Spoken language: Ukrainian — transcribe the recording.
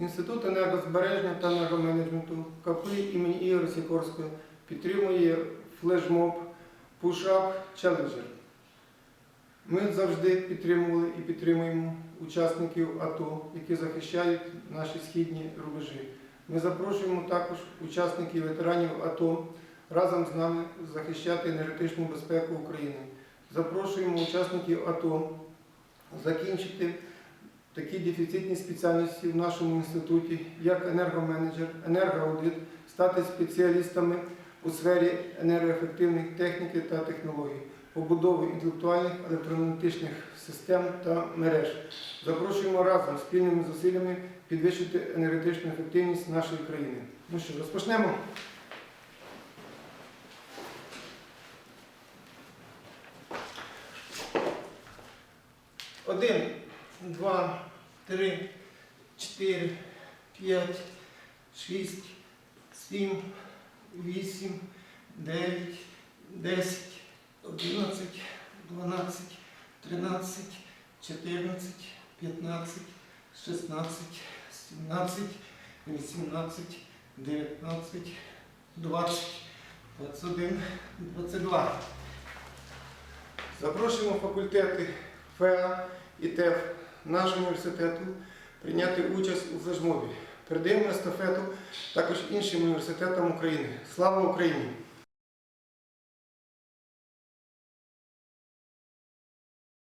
Інститут енергозбереження та енергоменеджменту КП імені Ігоря Сікорського підтримує флешмоб Push-Up. Ми завжди підтримували і підтримуємо учасників АТО, які захищають наші східні рубежі. Ми запрошуємо також учасників ветеранів АТО разом з нами захищати енергетичну безпеку України. Запрошуємо учасників АТО закінчити такі дефіцитні спеціальності в нашому інституті, як енергоменеджер, енергоаудит, стати спеціалістами у сфері енергоефективних техніки та технологій, побудови інтелектуальних електромагнетичних систем та мереж. Запрошуємо разом спільними зусиллями підвищити енергетичну ефективність нашої країни. Ну що, розпочнемо? Один, два, три, чотири, п'ять, шість, сім, вісім, дев'ять, десять, одинадцять, дванадцять, тринадцять, чотирнадцять, п'ятнадцять, шістнадцять, сімнадцять, вісімнадцять, дев'ятнадцять, двадцять, двадцять один, двадцять два. Запрошуємо факультети ФЕА і ТЕФ нашого університету прийняти участь у флешмобі. Передаємо естафету також іншим університетам України. Слава Україні!